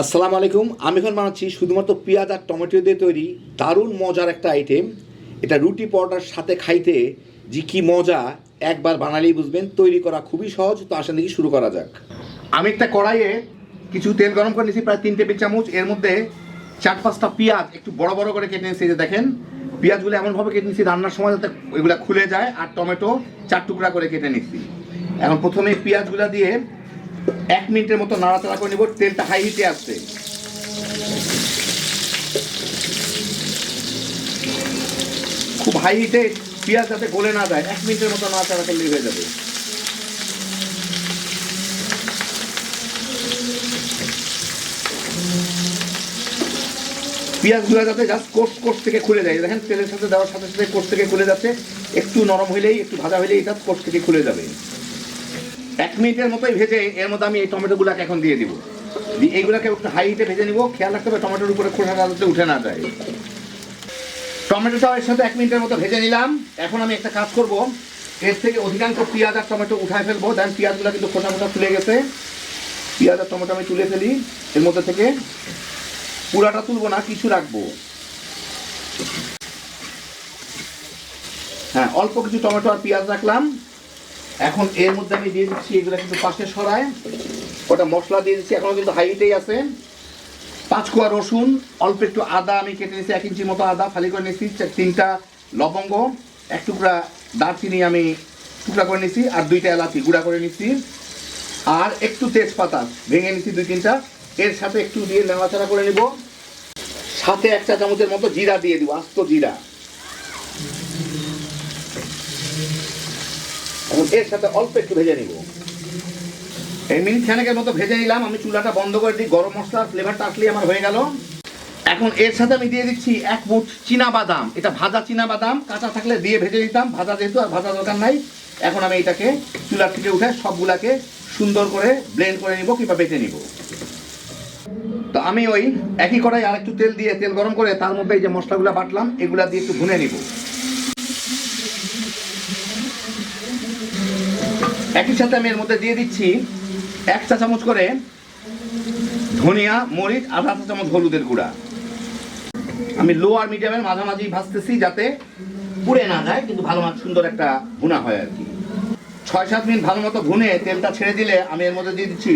আসসালামু আলাইকুম। আমি এখন বানাচ্ছি শুধুমাত্র পেঁয়াজ আর টমেটো দিয়ে তৈরি দারুণ মজার একটা আইটেম এটা রুটি পরোটার সাথে খাইতে যে কি মজা, একবার বানালেই বুঝবেন, তৈরি করা খুবই সহজ। তো আসেন দেখি শুরু করা যাক। আমি একটা কড়াইয়ে কিছু তেল গরম করে নিয়েছি, প্রায় তিন টেবিল চামচ। এর মধ্যে চার পাঁচটা পেঁয়াজ একটু বড় বড় করে কেটে নিয়েছি যে দেখেন। পেঁয়াজগুলো এমনভাবে কেটে নিয়েছি, রান্নার সময় যাতে এগুলো খুলে যায়, আর টমেটো চার টুকরা করে কেটে নিচ্ছি এখন প্রথমে পেঁয়াজগুলো দিয়ে এক মিনিটের মতো নাড়াচাড়া করে নিব, তেলটা হাই হিটে আসছে। খুব হাই হিটে পেঁয়াজ যাতে গলে না যায়, এক মিনিটের মতো নাড়াচাড়া করলেই হয়ে যাবে। পেঁয়াজগুলো যাতে জাস্ট কোর্স কোর্স থেকে খুলে যায়। দেখেন, তেলের সাথে দেওয়ার সাথে সাথে কোর্স থেকে খুলে যাচ্ছে। একটু নরম হইলেই, একটু ভাজা হইলেই এটা কোর্স থেকে খুলে যাবে। এক মিনিটের মতোই ভেজে এর মধ্যে আমি এই টমেটোগুলোকে এখন দিয়ে দিব। এইগুলোকে একটু হাই হিটে ভেজে নিব। খেয়াল রাখতে হবে টমেটোর উপরে খোসাটা যাতে উঠে না যায়। টমেটোটা এর সাথে এক মিনিটের মতো ভেজে নিলাম। এখন আমি একটা কাজ করব। এর থেকে অধিকাংশ পেঁয়াজ আর টমেটো উঠায় ফেলব। দেন পেঁয়াজগুলো কিন্তু খোসা খোসা ফুলে গেছে। পেঁয়াজ আর টমেটো আমি তুলে ফেলি। এর মধ্যে থেকে পুরাটা তুলবো না, কিছু রাখব। হ্যাঁ অল্প কিছু টমেটো আর পেঁয়াজ রাখলাম। এখন এর মধ্যে আমি দিয়ে দিচ্ছি এগুলো কিন্তু পাশে সরায়। ওটা মশলা দিয়ে দিচ্ছি, এখনও কিন্তু হাইটেই আছে। পাঁচ কোয়া রসুন, অল্প একটু আদা, আমি কেটে নিয়েছি এক ইঞ্চির মতো আদা, ফালি করে নিয়েছি তিনটা লবঙ্গ, এক টুকরা দারচিনি আমি টুকরা করে নিয়েছি, আর দুইটা এলাচি গুঁড়া করে নিয়েছি। আর একটু তেজপাতা ভেঙে নিয়েছি দুই তিনটা। এর সাথে একটু দিয়ে নাড়াচাড়া করে নিব। সাথে এক চা চামচের মতো জিরা দিয়ে দিব, আস্ত জিরা। এখন এর সাথে অল্প একটু ভেজে নিব। এই মিনিট খানেকের মতো ভেজে নিলাম। আমি চুলাটা বন্ধ করে দিই। গরম মশলার ফ্লেভারটা আসলেই আমার হয়ে গেল। এখন এর সাথে আমি দিয়ে দিচ্ছি এক মুঠ চীনা বাদাম। এটা ভাজা চীনা বাদাম। কাঁচা থাকলে দিয়ে ভেজে দিতাম। ভাজা যেহেতু আর ভাজা দরকার নাই। এখন আমি এটাকে চুলার থেকে উঠে সবগুলাকে সুন্দর করে ব্লেন্ড করে নিব, কিংবা বেটে নিব। তো আমি ওই একই কড়াই আর একটু তেল দিয়ে তেল গরম করে তার মধ্যে এই যে মশলাগুলো বাটলাম, এগুলা দিয়ে একটু ভুনে নিব। একই সাথে আমি এর মধ্যে দিয়ে দিচ্ছি এক চা চামচ করে ধনিয়া, মরিচ, আধা চা চামচ হলুদের গুঁড়া। আমি লো আর মিডিয়ামের মাঝামাঝি ভাজতেছি যাতে পুড়ে না যায়, কিন্তু ভালো মাছ সুন্দর একটা ভুনা হয় আর কি। ছয় সাত মিনিট ভালো মতো ভুনে তেলটা ছেড়ে দিলে আমি এর মধ্যে দিয়ে দিচ্ছি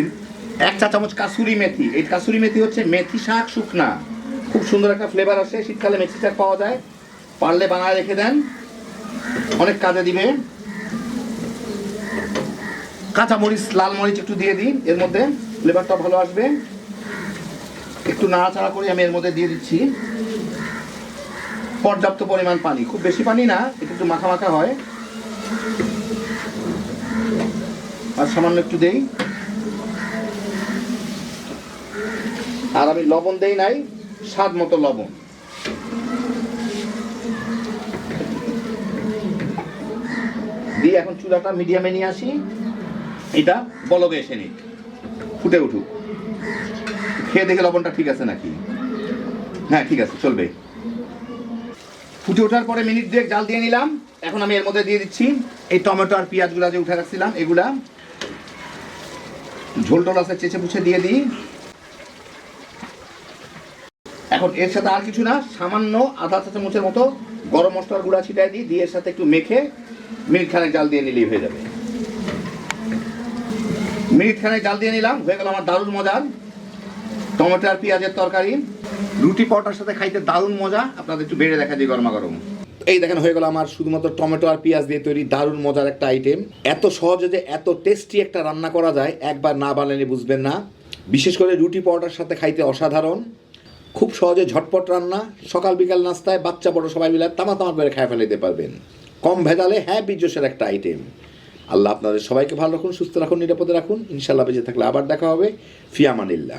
এক চা চামচ কাসুরি মেথি। এই কাসুরি মেথি হচ্ছে মেথি শাক শুকনা। খুব সুন্দর একটা ফ্লেভার আসে। শীতকালে মেথি শাক পাওয়া যায়। পারলে বানায় রেখে দেন। অনেক কাজে দিবে। কাঁচা মরিচ লাল মরিচ একটু দিয়ে দিই, এর মধ্যে ফ্লেভারটা ভালো আসবে। একটু নাড়াচাড়া করে আমি এর মধ্যে দিয়ে দিচ্ছি। পর্যাপ্ত পরিমাণ পানি, খুব বেশি পানি না একটু মাখা মাখা হয়। আর সামান্য একটু দেই। আর আমি লবণ দেই নাই, স্বাদ মতো লবণ। দিয়ে এখন চুলাটা মিডিয়ামে নিয়ে আসি। এটা বলগে এসে নিক, ফুটে উঠুক। খেয়ে দেখে লবণটা ঠিক আছে নাকি? হ্যাঁ ঠিক আছে, চলবে। ফুটে ওঠার পরে মিনিট দুয়েক জাল দিয়ে নিলাম। এখন আমি এর মধ্যে দিয়ে দিচ্ছি এই টমেটো আর পেঁয়াজগুলো যে উঠে রাখছিলাম, এগুলা। ঝোল টোল আছে, চেঁচে পুছে দিয়ে দিই। এখন এর সাথে আর কিছু না, সামান্য আধা চা চামচের মতো গরম মশলার গুঁড়া ছিটাই দিই, দিয়ে এর সাথে একটু মেখে মিনিট খানেক জাল দিয়ে নিলেই হয়ে যাবে। মিনিট খানেক জাল দিয়ে নিলাম, হয়ে গেল আমার দারুণ মজার টমেটো আর পেঁয়াজের তরকারি, রুটি পরোটার সাথে খাইতে দারুণ মজা। আপনাদের একটু বেড়ে দেখা দিই গরমা গরম। এই দেখেন, হয়ে গেল আমার শুধুমাত্র টমেটো আর পেঁয়াজ দিয়ে তৈরি দারুণ মজার একটা আইটেম এত সহজে যে এত টেস্টি একটা রান্না করা যায়, একবার না বানালে বুঝবেন না। বিশেষ করে রুটি পরোটার সাথে খাইতে অসাধারণ। খুব সহজে ঝটপট রান্না, সকাল বিকাল নাস্তায় বাচ্চা বড় সবাই মিলে তামা তামা করে খায় দিতে পারবেন। কম ভেজালে হ্যাঁ বিজোসের একটা আইটেম আল্লাহ আপনাদের সবাইকে ভালো রাখুন, সুস্থ রাখুন, নিরাপদে রাখুন। ইনশাল্লাহ বেঁচে থাকলে আবার দেখা হবে। ফিয়ামানিল্লাহ।